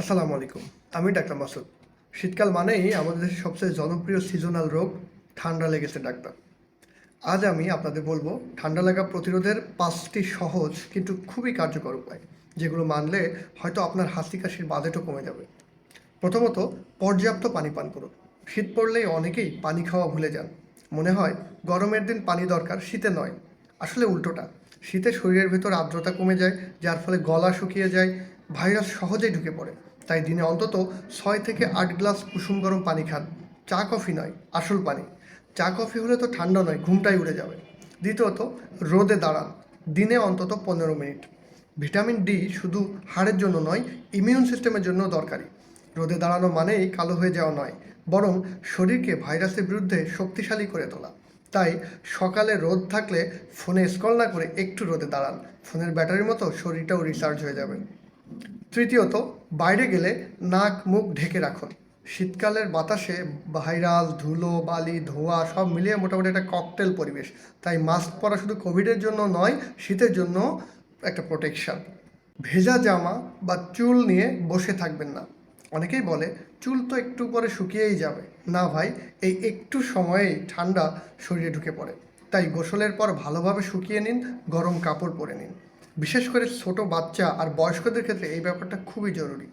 আসসালামু আলাইকুম। আমি ডাক্তার মাসুদ। শীতকাল মানেই আমাদের দেশের সবচেয়ে জনপ্রিয় সিজনাল রোগ ঠান্ডা লেগেছে ডাক্তার। আজ আমি আপনাদের বলব, ঠান্ডা লাগা প্রতিরোধের পাঁচটি সহজ কিন্তু খুবই কার্যকর উপায়, যেগুলো মানলে হয়তো আপনার হাসি কাশির বাজেটও কমে যাবে। প্রথমত, পর্যাপ্ত পানি পান করুন। শীত পড়লেই অনেকেই পানি খাওয়া ভুলে যান। মনে হয়, গরমের দিন পানি দরকার, শীতে নয়। আসলে উল্টোটা, শীতে শরীরের ভেতর আর্দ্রতা কমে যায়, যার ফলে গলা শুকিয়ে যায়, ভাইরাস সহজেই ঢুকে পড়ে। তাই দিনে অন্তত ছয় থেকে আট গ্লাস কুসুম গরম পানি খান। চা কফি নয়, আসল পানি। চা কফি হলে তো ঠান্ডা নয়, ঘুমটাই উড়ে যাবে। দ্বিতীয়ত, রোদে দাঁড়ান। দিনে অন্তত পনেরো মিনিট। ভিটামিন ডি শুধু হাড়ের জন্য নয়, ইমিউন সিস্টেমের জন্য দরকারি। রোদে দাঁড়ানো মানেই কালো হয়ে যাওয়া নয়, বরং শরীরকে ভাইরাসের বিরুদ্ধে শক্তিশালী করে তোলা। তাই সকালে রোদ থাকলে ফোনে স্কল না করে একটু রোদে দাঁড়ান। ফোনের ব্যাটারির মতো শরীরটাও রিচার্জ হয়ে যাবে। তৃতীয়ত, বাইরে গেলে নাক মুখ ঢেকে রাখুন। শীতকালের বাতাসে ভাইরাস ধুলো, বালি, ধোঁয়া সব মিলিয়ে মোটামুটি একটা ককটেল পরিবেশ। তাই মাস্ক পরা শুধু কোভিডের জন্য নয়, শীতের জন্য একটা প্রোটেকশান ভেজা জামা বা চুল নিয়ে বসে থাকবেন না। অনেকেই বলে, চুল তো একটু পরে শুকিয়েই যাবে। না ভাই, এই একটু সময়েই ঠান্ডা শরীরে ঢুকে পড়ে। তাই গোসলের পর ভালোভাবে শুকিয়ে নিন, গরম কাপড় পরে নিন। বিশেষ করে ছোট বাচ্চা আর বয়স্কদের ক্ষেত্রে এই ব্যাপারটা খুবই জরুরি।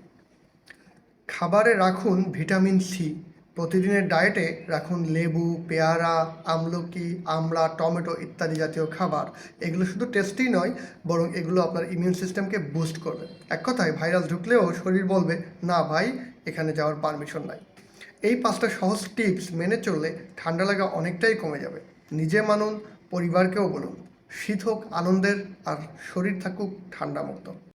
খাবারে রাখুন ভিটামিন সি, প্রতিদিনের ডায়েটে রাখুন লেবু, পেয়ারা, আমলকি, আমড়া, টমেটো ইত্যাদি জাতীয় খাবার। এগুলো শুধু টেস্টই নয়, বরং এগুলো আপনার ইমিউন সিস্টেমকে বুস্ট করবে। এক কথায় ভাইরাস ঢুকলেও শরীর বলবে, না ভাই, এখানে যাওয়ার পারমিশন নাই। এই পাঁচটা সহজ টিপস মেনে চললে ঠান্ডা লাগা অনেকটাই কমে যাবে। নিজে মানুন, পরিবারকেও বলুন। শীত হোক আনন্দের আর শরীর থাকুক ঠান্ডা মুক্ত